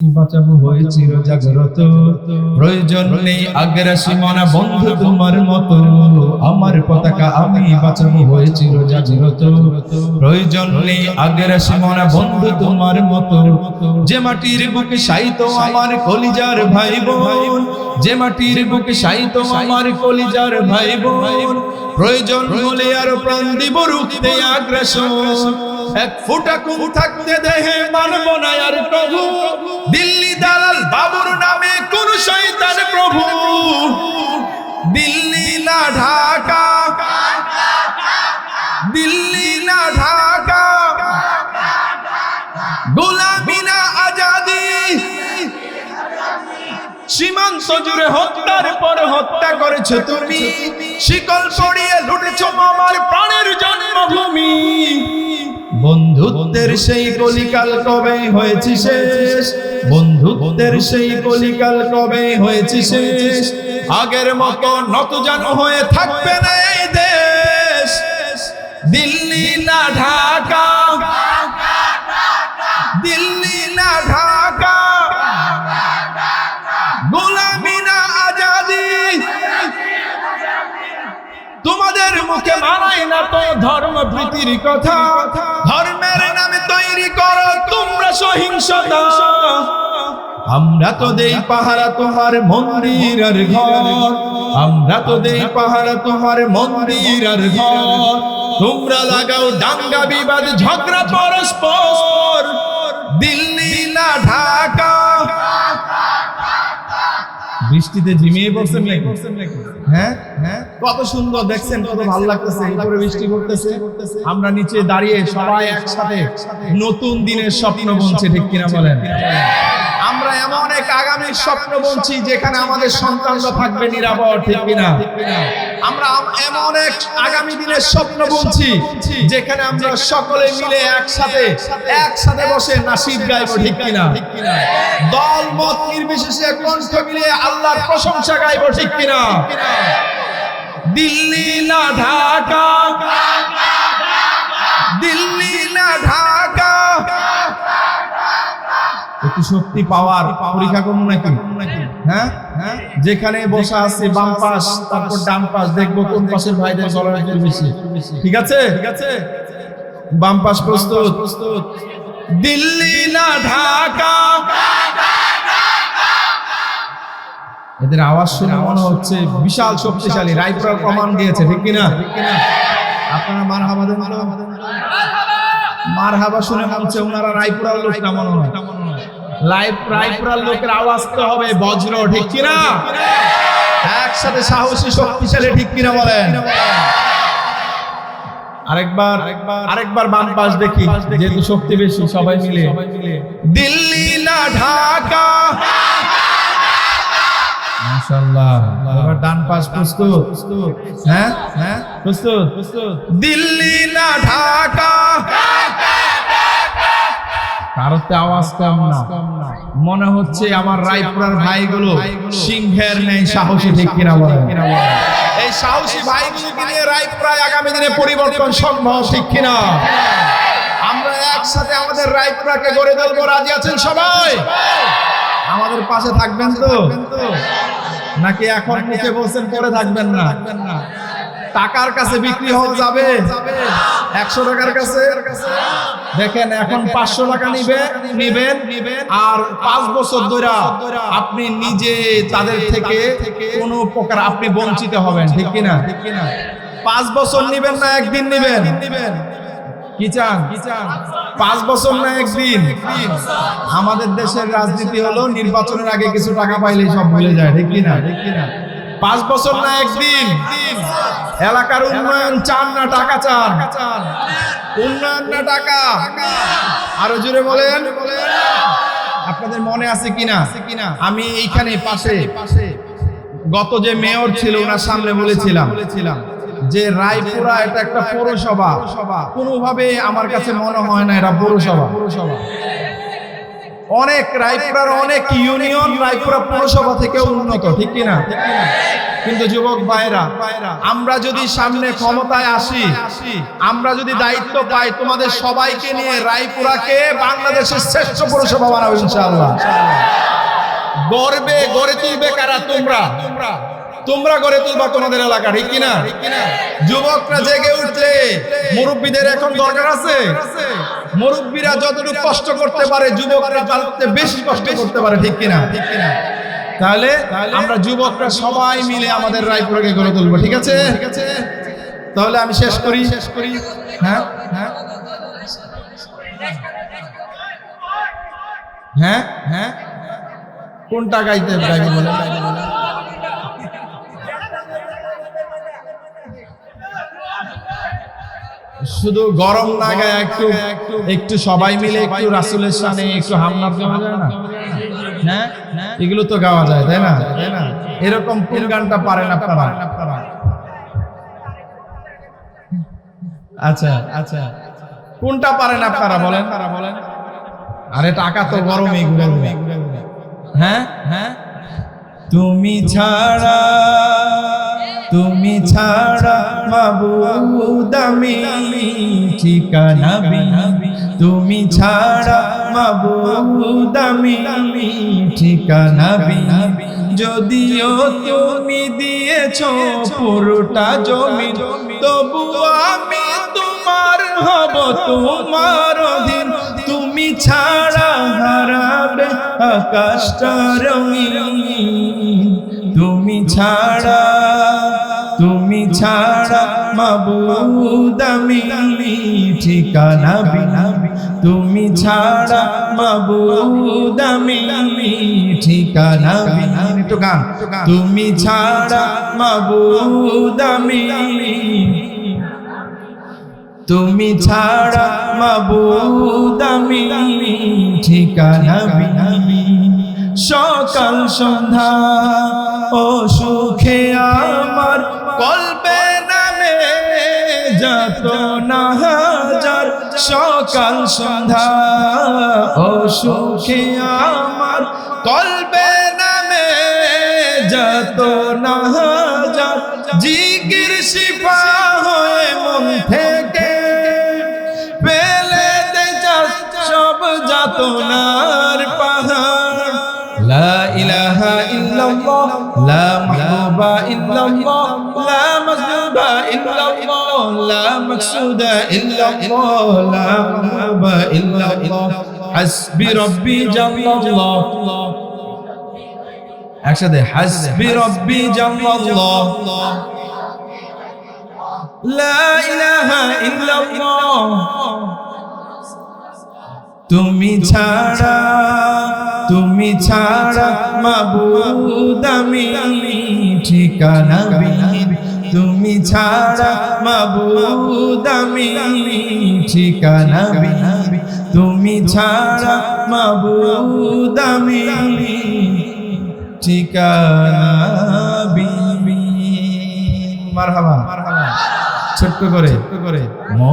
বাঁচাবো হয়েছিল জাগ্রত প্রয়োজন নেই আগ্রাসী মনা বন্ধু তোমার মতো। আমার পতাকা আমি বাঁচাবো হয়েছিল জাগ্রত প্রয়োজন নেই আগ্রাসী মনা বন্ধু তোমার মতো। যে মাটির বুকে সাইতো আমার কলিজার ভাই বোন। যে মাটির বুকে সাইতো আমার কলিজার ভাই বোন। প্রয়োজন হলে আর প্রাণ দিব রুখতে আগ্রাসন। এক ফুটা কুম থাকতে দেহে মানব না আর প্রভু। দিল্লি দালাল বাবুর নামে কোন শয়তান প্রভু। দিল্লি না ঢাকা। দিল্লি না ঢাকা। গোলামি না আজাদি। সীমান্ত জুড়ে হত্যার পর হত্যা করেছ তুমি। শিকল পড়িয়ে লুটেছ আমার প্রাণের জন্মভূমি। বন্ধুত্বের সেই কলিকাল কবে হয়েছি শেষ? বন্ধুত্বের সেই কলিকাল কবে হয়েছি শেষ? আগের মতো নত যেন হয়ে থাকবে না এই দেশ। দিল্লি না ঢাকা। দিল্লি না ঢাকা। মুখে না তো ধর্ম প্রীতির কথা। ধর্মের নামে তৈরি করো, তোমরা সহিংসতা। আমরা তো দেই পাহারা তোমার মন্দির আর ঘর। আমরা তো দেই পাহারা তোমার মন্দির আর ঘর। তোমরা লাগাও দাঙ্গা বিবাদ, ঝগড়া পরস্পর। দিল্লি না ঢাকা। বৃষ্টিতে ঝিমিয়ে পড়ছেন হ্যাঁ হ্যাঁ। কত সুন্দর দেখছেন কত ভালো লাগতেছে উপরে বৃষ্টি পড়তেছে। আমরা নিচে দাঁড়িয়ে সবাই একসাথে নতুন দিনের স্বপ্ন বলছে ঠিক কিনা বলেন? আমরা এমন এক আগামীর স্বপ্ন বলছি যেখানে আমাদের সন্তানরা থাকবে নিরাপদ ঠিক কিনা? আমরা আম- এমন এক আগামী দিনের স্বপ্ন বলছি যেখানে আমরা সকলে মিলে একসাথে একসাথে বসে নাসিব গাইব, ঠিক কিনা? দল, মত নির্বিশেষে কণ্ঠ মিলে আল্লাহর প্রশংসা গাইব, ঠিক কিনা? দিল্লি না ঢাকা, দিল্লি না ঢাকা। একটু শক্তি পাওয়ার পরীক্ষা করব নাকি? যেখানে বসা আছে বাম পাশ তারপর ডান পাশ দেখব কোন পাশের ভাইদের জোর বেশি ঠিক আছে? ঠিক আছে? বাম পাশ প্রস্তুত। প্রস্তুত। দিল্লি না ঢাকা? এদের আওয়াজ শুনে মনে হচ্ছে বিশাল শক্তিশালী রাইফেল কমান্ড দিয়েছে ঠিক কিনা? আপনারা মার হাবা দেন মার হাবা শুনে মনে হচ্ছে ওনারা রায়পুরার লোক না মনে হয়। লাইভ রায়পুরার লোকের আওয়াজ তো হবে বজ্র, ঠিক কিনা? একসাথে সাহসী, শক্তিশালী, ঠিক কিনা বলেন? আরেকবার আরেকবার বাম পাশ দেখি, যেহেতু শক্তি বেশি, সবাই মিলে। দিল্লি না ঢাকা? মাশাআল্লাহ। ডান পাশ প্রস্তুত। হ্যাঁ? হ্যাঁ? প্রস্তুত? দিল্লি না ঢাকা? কারোতে আওয়াজ কম না। মনে হচ্ছে আমার রায়পুরার ভাইগুলো সিংহের নেই, সাহসী ঠিক কিনা বলেন এই সাহসী ভাইগুলোকে নিয়ে রায়পুরায় আগামী দিনে পরিবর্তন সম্ভব ঠিক কিনা? আমরা একসাথে আমাদের রায়পুরাকে গড়ে তুলবো। রাজি আছেন সবাই? আমাদের পাশে থাকবেন তো? নাকি এখন মুখে বলছেন পরে থাকবেন না? টাকার কাছে বিক্রি হওয়া যাবে। একশো টাকার কাছে। দেখেন এখন পাঁচশো টাকা নিবে নিবেন। আর পাঁচ বছর ধরে আপনি নিজে তাদের থেকে কোনো প্রকার আপনি বঞ্চিত হবেন ঠিক কিনা? ঠিক কিনা? পাঁচ বছর নিবেন না একদিন নিবেন কি চান? কি চান? পাঁচ বছর না একদিন? আমাদের দেশের রাজনীতি হলো নির্বাচনের আগে কিছু টাকা পাইলেই সব ভুলে যায় ঠিক কিনা? ঠিক কিনা? পাঁচ বছর না একদিন। এলাকার উন্নয়ন চান না টাকা চান। উন্নয়ন না টাকা। আরও জুড়ে বলেন। আপনাদের মনে আছে কিনা? আমি এইখানে পাশে। গত যে মেয়র ছিল ওনার সামনে বলেছিলাম বলেছিলাম যে রায়পুরা এটা একটা পৌরসভা। কোনোভাবে আমার কাছে মনে হয় না এটা পৌরসভা পৌরসভা। অনেক রায়পুরার অনেক ইউনিয়ন রায়পুরা পৌরসভা থেকে উন্নত, ঠিক কিনা? কিন্তু যুবক ভাইরা আমরা যদি সামনে ক্ষমতায় আসি, আমরা যদি দায়িত্ব পাই তোমাদের সবাইকে নিয়ে রায়পুরাকে বাংলাদেশের শ্রেষ্ঠ পৌরসভা বানাবো ইনশাআল্লাহ। গর্বে গড়ে তুলবে কারা তোমরা তোমরা? গড়ে তুলবা তোমাদের এলাকা ঠিক কিনা? যুবকরা জেগে উঠলে মুরব্বীদের এখন দরকার আছে? মুরব্বীরা যতটুকু কষ্ট করতে পারে যুবকরা তার বেশি কষ্ট করতে পারে ঠিক কিনা? ঠিক কিনা? তাহলে আমরা যুবকরা সবাই মিলে আমাদের রায়পুরকে গড়ে তুলবো ঠিক আছে? ঠিক আছে। তাহলে আমি শেষ করি। শেষ করি। হ্যাঁ? হ্যাঁ? হ্যাঁ? হ্যাঁ? কোনটা গাইতে গাইবে বলে। শুধু গরম না গায়ে একটু একটু সবাই মিলে একটু রাসুলের সামনে একটু হামনার গাওয়া যায় না? হ্যাঁ? এগুলো তো গাওয়া যায়, তাই না? এরকম কোন গানটা পারেন আপনারা? আচ্ছা আচ্ছা। কোনটা পারেন আপনারা বলেন? তারা বলেন আরে টাকা তো গরমই ঘুরে ঘুরে হ্যাঁ? হ্যাঁ? তুমি ছাড়া তুমি ছাড়া মাবুদ আমি ঠিকানা বিনাবি তুমি ছাড়া মাবুদ আমি ঠিকানা বিনাবি যদিও তুমি দিয়েছ পুরোটা জমি, তবু আমি তোমার হব তোমার অধীন। তুমি ছাড়া হারাবে আকাশটা রঙিন। তুমি ছাড়া তুমি ছাড়া মাবুদ আমি ঠিকানা বিনাবি তুমি ছাড়া মাবুদ আমি ঠিকানা বিনাবি তো গান তুমি ছাড়া মাবুদ আমি তুমি ছাড়া মাবুদ আমি ঠিকানা বিনাবি সকাল সন্ধ্যা ও সুখে আমার কলবে নামে যত না সকাল সন্ধ্যা। ও সুখে আমার কলবে নামে যত না হাজার। জিকির শিফা হয়ে মন থেকে পেলে দে যাস সব যাতনার পাহাড়। লা ইলাহা ইল্লাল্লাহ একসাথে হাসবি রব্বি তুমি ছাড়া তুমি ছাড়া মাবুদ আমি ঠিকানা বিহীন তুমি ছাড়া মাবুদ আমি ঠিকানা তুমি ছাড়া মাবুদ আমি ঠিকানা বি। মারহাবা। ছোট্ট করে। ছোট্ট করে।